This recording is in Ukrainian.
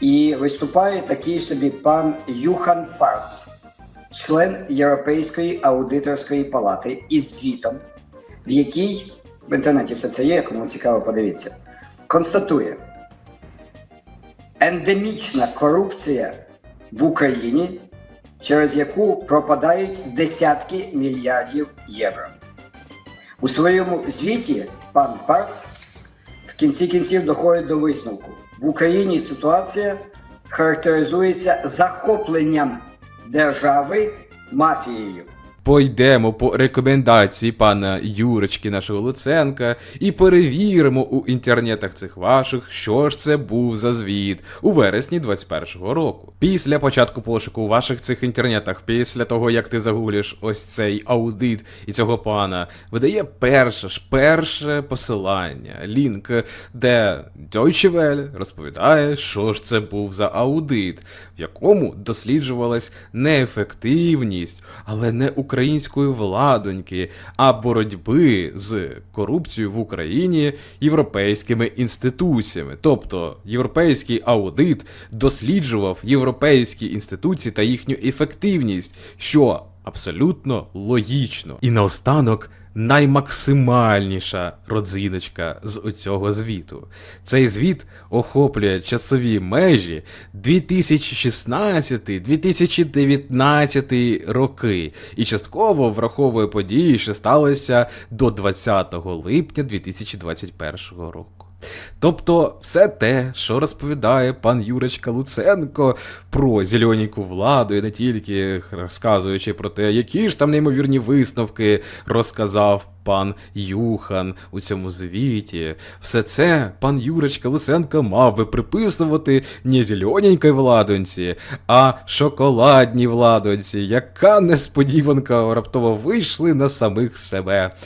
І виступає такий собі пан Юхан Парц, член Європейської аудиторської палати із звітом, в якій в інтернеті все це є, кому цікаво, подивіться, констатує ендемічна корупція в Україні, через яку пропадають десятки мільярдів євро. У своєму звіті пан Парц кінці кінців доходить до висновку. В Україні ситуація характеризується захопленням держави мафією. Пойдемо по рекомендації пана Юрочки нашого Луценка і перевіримо у інтернетах цих ваших, що ж це був за звіт у вересні 21-го року. Після початку пошуку у ваших цих інтернетах, після того як ти загуглиш ось цей аудит і цього пана, видає перше ж перше посилання, лінк, де Deutsche Welle розповідає, що ж це був за аудит, в якому досліджувалась неефективність, але не української владоньки, а боротьби з корупцією в Україні європейськими інституціями. Тобто європейський аудит досліджував європейські інституції та їхню ефективність, що абсолютно логічно. І наостанок. Наймаксимальніша родзиночка з оцього звіту. Цей звіт охоплює часові межі 2016-2019 роки і частково враховує події, що сталися до 20 липня 2021 року. Тобто, все те, що розповідає пан Юрочка Луценко про зелененьку владу, і не тільки розказуючи про те, які ж там неймовірні висновки розказав пан Юхан у цьому звіті, все це пан Юрочка Луценко мав би приписувати не зелененькій владоньці, а шоколадній владоньці, яка несподіванка раптово вийшли на самих себе.